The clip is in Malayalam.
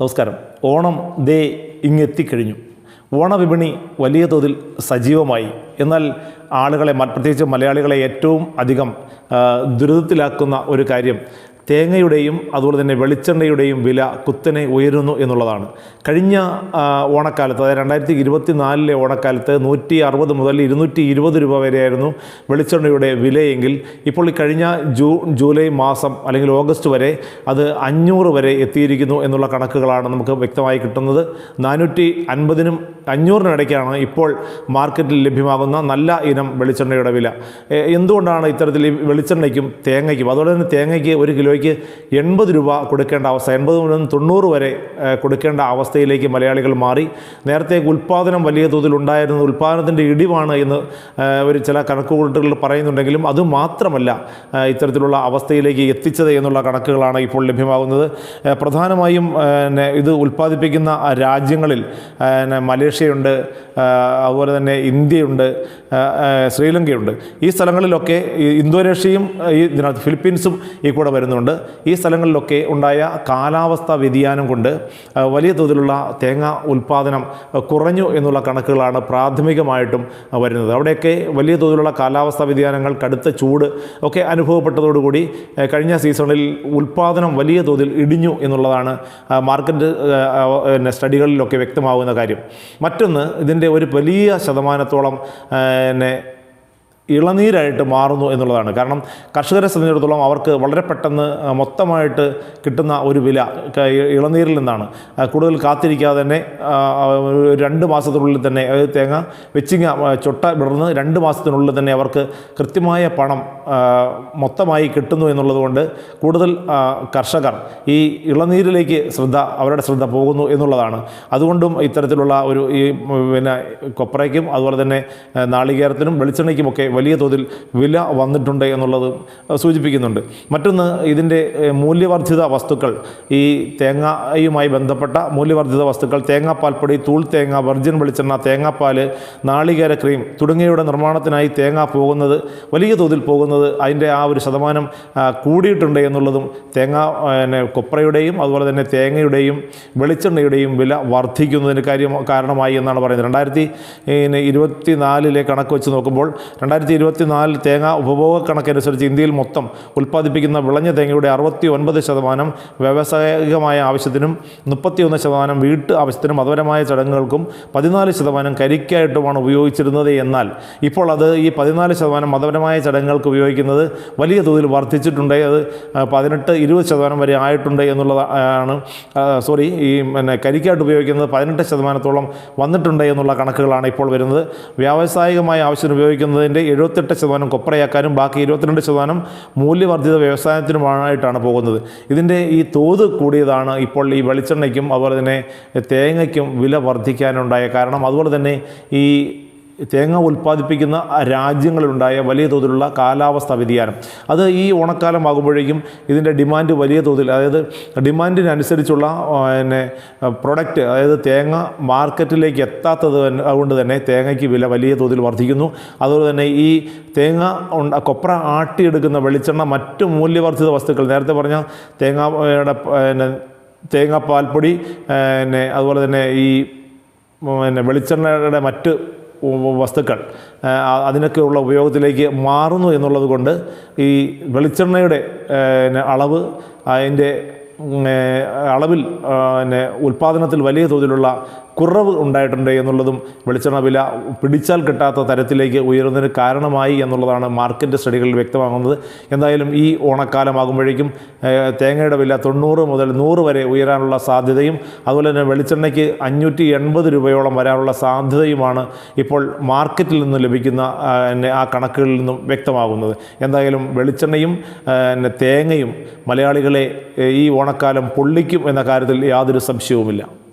നമസ്കാരം. ഓണം ദേ ഇങ്ങെത്തിക്കഴിഞ്ഞു. ഓണവിപണി വലിയ തോതിൽ സജീവമായി. എന്നാൽ ആളുകളെ പ്രത്യേകിച്ച് മലയാളികളെ ഏറ്റവും അധികം ദുരിതത്തിലാക്കുന്ന ഒരു കാര്യം തേങ്ങയുടെയും അതുപോലെ തന്നെ വെളിച്ചെണ്ണയുടെയും വില കുത്തനെ ഉയരുന്നു എന്നുള്ളതാണ്. കഴിഞ്ഞ ഓണക്കാലത്ത് അതായത് രണ്ടായിരത്തി ഇരുപത്തി നാലിലെ ഓണക്കാലത്ത് നൂറ്റി അറുപത് മുതൽ ഇരുന്നൂറ്റി ഇരുപത് രൂപ വരെയായിരുന്നു വെളിച്ചെണ്ണയുടെ വിലയെങ്കിൽ ഇപ്പോൾ ഈ കഴിഞ്ഞ ജൂൺ ജൂലൈ മാസം അല്ലെങ്കിൽ ഓഗസ്റ്റ് വരെ അത് അഞ്ഞൂറ് വരെ എത്തിയിരിക്കുന്നു എന്നുള്ള കണക്കുകളാണ് നമുക്ക് വ്യക്തമായി കിട്ടുന്നത്. നാനൂറ്റി അൻപതിനും അഞ്ഞൂറിനിടയ്ക്കാണ് ഇപ്പോൾ മാർക്കറ്റിൽ ലഭ്യമാകുന്ന നല്ല ഇനം വെളിച്ചെണ്ണയുടെ വില. എന്തുകൊണ്ടാണ് ഇത്തരത്തിൽ വെളിച്ചെണ്ണയ്ക്കും തേങ്ങയ്ക്കും അതുപോലെ തന്നെ തേങ്ങയ്ക്ക് ഒരു കിലോയ്ക്ക് എൺപത് രൂപ കൊടുക്കേണ്ട അവസ്ഥ എൺപത് മുതൽ തൊണ്ണൂറ് വരെ കൊടുക്കേണ്ട അവസ്ഥയിലേക്ക് മലയാളികൾ മാറി. നേരത്തെ ഉൽപ്പാദനം വലിയ തോതിൽ ഉണ്ടായിരുന്നത് ഉൽപ്പാദനത്തിന്റെ ഇടിവാണ് എന്ന് ഒരു ചില കണക്കുകൂട്ടലുകൾ പറയുന്നുണ്ടെങ്കിലും അത് മാത്രമല്ല ഇത്തരത്തിലുള്ള അവസ്ഥയിലേക്ക് എത്തിച്ചത് എന്നുള്ള കണക്കുകളാണ് ഇപ്പോൾ ലഭ്യമാകുന്നത്. പ്രധാനമായും ഇത് ഉൽപ്പാദിപ്പിക്കുന്ന രാജ്യങ്ങളിൽ മലേഷ്യയുണ്ട് അതുപോലെ തന്നെ ഇന്ത്യയുണ്ട് ശ്രീലങ്കയുണ്ട്. ഈ സ്ഥലങ്ങളിലൊക്കെ ഇന്തോനേഷ്യയും ഈ ഫിലിപ്പീൻസും ഈ കൂടെ വരുന്നുണ്ട്. ഈ സ്ഥലങ്ങളിലൊക്കെ ഉണ്ടായ കാലാവസ്ഥാ വ്യതിയാനം കൊണ്ട് വലിയ തോതിലുള്ള തേങ്ങ ഉൽപ്പാദനം കുറഞ്ഞു എന്നുള്ള കണക്കുകളാണ് പ്രാഥമികമായിട്ടും വരുന്നത്. അവിടെയൊക്കെ വലിയ തോതിലുള്ള കാലാവസ്ഥാ വ്യതിയാനങ്ങൾ കടുത്ത ചൂട് ഒക്കെ അനുഭവപ്പെട്ടതോടുകൂടി കഴിഞ്ഞ സീസണിൽ ഉൽപ്പാദനം വലിയ തോതിൽ ഇടിഞ്ഞു എന്നുള്ളതാണ് മാർക്കറ്റ് പിന്നെ സ്റ്റഡികളിലൊക്കെ വ്യക്തമാകുന്ന കാര്യം. മറ്റൊന്ന് ഇതിന്റെ ഒരു വലിയ ശതമാനത്തോളം പിന്നെ ഇളനീരായിട്ട് മാറുന്നു എന്നുള്ളതാണ്. കാരണം കർഷകരെ സംബന്ധിച്ചിടത്തോളം അവർക്ക് വളരെ പെട്ടെന്ന് മൊത്തമായിട്ട് കിട്ടുന്ന ഒരു വില ഇളനീരിൽ നിന്നാണ്. കൂടുതൽ കാത്തിരിക്കാതെ തന്നെ രണ്ട് മാസത്തിനുള്ളിൽ തന്നെ അതായത് തേങ്ങ വെച്ചിങ്ങ ചൊട്ട വിടർന്ന് രണ്ട് മാസത്തിനുള്ളിൽ തന്നെ അവർക്ക് കൃത്യമായ പണം മൊത്തമായി കിട്ടുന്നു എന്നുള്ളതുകൊണ്ട് കൂടുതൽ കർഷകർ ഈ ഇളനീരിലേക്ക് ശ്രദ്ധ അവരുടെ ശ്രദ്ധ പോകുന്നു എന്നുള്ളതാണ്. അതുകൊണ്ടും ഇത്തരത്തിലുള്ള ഒരു ഈ പിന്നെ കൊപ്രയ്ക്കും അതുപോലെ തന്നെ നാളികേരത്തിനും വെളിച്ചെണ്ണയ്ക്കുമൊക്കെ വലിയ തോതിൽ വില വന്നിട്ടുണ്ട് എന്നുള്ളത് സൂചിപ്പിക്കുന്നുണ്ട്. മറ്റൊന്ന് ഇതിന്റെ മൂല്യവർദ്ധിത വസ്തുക്കൾ ഈ തേങ്ങയുമായി ബന്ധപ്പെട്ട മൂല്യവർദ്ധിത വസ്തുക്കൾ തേങ്ങാപ്പാൽപ്പൊടി തൂൾ തേങ്ങ വെർജിൻ വെളിച്ചെണ്ണ തേങ്ങാപ്പാൽ നാളികേര ക്രീം തുടങ്ങിയവയുടെ നിർമ്മാണത്തിനായി തേങ്ങ പോകുന്നത് വലിയ തോതിൽ പോകുന്നത് അതിന്റെ ആ ഒരു ശതമാനം കൂടിയിട്ടുണ്ട് എന്നുള്ളതും തേങ്ങ പിന്നെ കൊപ്രയുടെയും അതുപോലെ തന്നെ തേങ്ങയുടെയും വെളിച്ചെണ്ണയുടെയും വില വർദ്ധിക്കുന്നതിന് കാര്യം കാരണമായി എന്നാണ് പറയുന്നത്. രണ്ടായിരത്തി ഇരുപത്തി നാലിലെ കണക്ക് വെച്ച് നോക്കുമ്പോൾ രണ്ടായിരത്തി ഇരുപത്തി നാലിൽ തേങ്ങ ഉപഭോഗ കണക്കനുസരിച്ച് ഇന്ത്യയിൽ മൊത്തം ഉൽപ്പാദിപ്പിക്കുന്ന വിളഞ്ഞ തേങ്ങയുടെ അറുപത്തി ഒൻപത് ശതമാനം വ്യാവസായികമായ ആവശ്യത്തിനും മുപ്പത്തിയൊന്ന് ശതമാനം വീട്ട് ആവശ്യത്തിനും മതപരമായ ചടങ്ങുകൾക്കും പതിനാല് ശതമാനം കരിക്കായിട്ടുമാണ് ഉപയോഗിച്ചിരുന്നത് എന്നാൽ ഇപ്പോൾ അത് ഈ പതിനാല് ശതമാനം മതപരമായ ചടങ്ങുകൾക്ക് ഉപയോഗിക്കുന്നത് വലിയ തോതിൽ വർദ്ധിച്ചിട്ടുണ്ട്. അത് പതിനെട്ട് ഇരുപത് ശതമാനം വരെ ആയിട്ടുണ്ട് എന്നുള്ളതാണ് സോറി ഈ പിന്നെ കരിക്കായിട്ട് ഉപയോഗിക്കുന്നത് പതിനെട്ട് ശതമാനത്തോളം വന്നിട്ടുണ്ട് എന്നുള്ള കണക്കുകളാണ് ഇപ്പോൾ വരുന്നത്. വ്യാവസായികമായ ആവശ്യത്തിന് ഉപയോഗിക്കുന്നതിന്റെ എഴുപത്തെട്ട് ശതമാനം കൊപ്രയാക്കാനും ബാക്കി ഇരുപത്തിരണ്ട് ശതമാനം മൂല്യവർദ്ധിത വ്യവസായത്തിനുമായിട്ടാണ് പോകുന്നത്. ഇതിന്റെ ഈ തോത് കൂടിയതാണ് ഇപ്പോൾ ഈ വെളിച്ചെണ്ണയ്ക്കും അതുപോലെ തന്നെ തേങ്ങയ്ക്കും വില വർദ്ധിക്കാനുണ്ടായ കാരണം. അതുപോലെ തന്നെ ഈ തേങ്ങ ഉൽപ്പാദിപ്പിക്കുന്ന രാജ്യങ്ങളിലുണ്ടായ വലിയ തോതിലുള്ള കാലാവസ്ഥ വ്യതിയാനം. അത് ഈ ഓണക്കാലം ആകുമ്പോഴേക്കും ഇതിന്റെ ഡിമാൻഡ് വലിയ തോതിൽ അതായത് ഡിമാൻഡിനനുസരിച്ചുള്ള പിന്നെ പ്രൊഡക്റ്റ് അതായത് തേങ്ങ മാർക്കറ്റിലേക്ക് എത്താത്തത് അതുകൊണ്ട് തന്നെ തേങ്ങയ്ക്ക് വില വലിയ തോതിൽ വർദ്ധിക്കുന്നു. അതുപോലെ തന്നെ ഈ തേങ്ങ കൊപ്ര ആട്ടിയെടുക്കുന്ന വെളിച്ചെണ്ണ മറ്റ് മൂല്യവർദ്ധിത വസ്തുക്കൾ നേരത്തെ പറഞ്ഞ തേങ്ങയുടെ പിന്നെ തേങ്ങാപ്പാൽപ്പൊടി പിന്നെ അതുപോലെ തന്നെ ഈ പിന്നെ വെളിച്ചെണ്ണയുടെ മറ്റ് വസ്തുക്കൾ. അതിനൊക്കെയുള്ള ഉപയോഗത്തിലേക്ക് മാറുന്നു എന്നുള്ളത് കൊണ്ട് ഈ വെളിച്ചെണ്ണയുടെ അളവ് അതിന്റെ അളവിൽ പിന്നെ ഉൽപ്പാദനത്തിൽ വലിയ തോതിലുള്ള കുറവ് ഉണ്ടായിട്ടുണ്ട് എന്നുള്ളതും വെളിച്ചെണ്ണ വില പിടിച്ചാൽ കിട്ടാത്ത തരത്തിലേക്ക് ഉയരുന്നതിന് കാരണമായി എന്നുള്ളതാണ് മാർക്കറ്റ് സ്റ്റഡികളിൽ വ്യക്തമാകുന്നത്. എന്തായാലും ഈ ഓണക്കാലമാകുമ്പോഴേക്കും തേങ്ങയുടെ വില തൊണ്ണൂറ് മുതൽ നൂറ് വരെ ഉയരാനുള്ള സാധ്യതയും അതുപോലെ തന്നെ വെളിച്ചെണ്ണയ്ക്ക് അഞ്ഞൂറ്റി എൺപത് രൂപയോളം വരാനുള്ള സാധ്യതയുമാണ് ഇപ്പോൾ മാർക്കറ്റിൽ നിന്ന് ലഭിക്കുന്ന ആ, കണക്കുകളിൽ നിന്നും വ്യക്തമാകുന്നത്. എന്തായാലും വെളിച്ചെണ്ണയും തേങ്ങയും മലയാളികളെ ഈ ഓണക്കാലം പൊള്ളിക്കും എന്ന കാര്യത്തിൽ യാതൊരു സംശയവുമില്ല.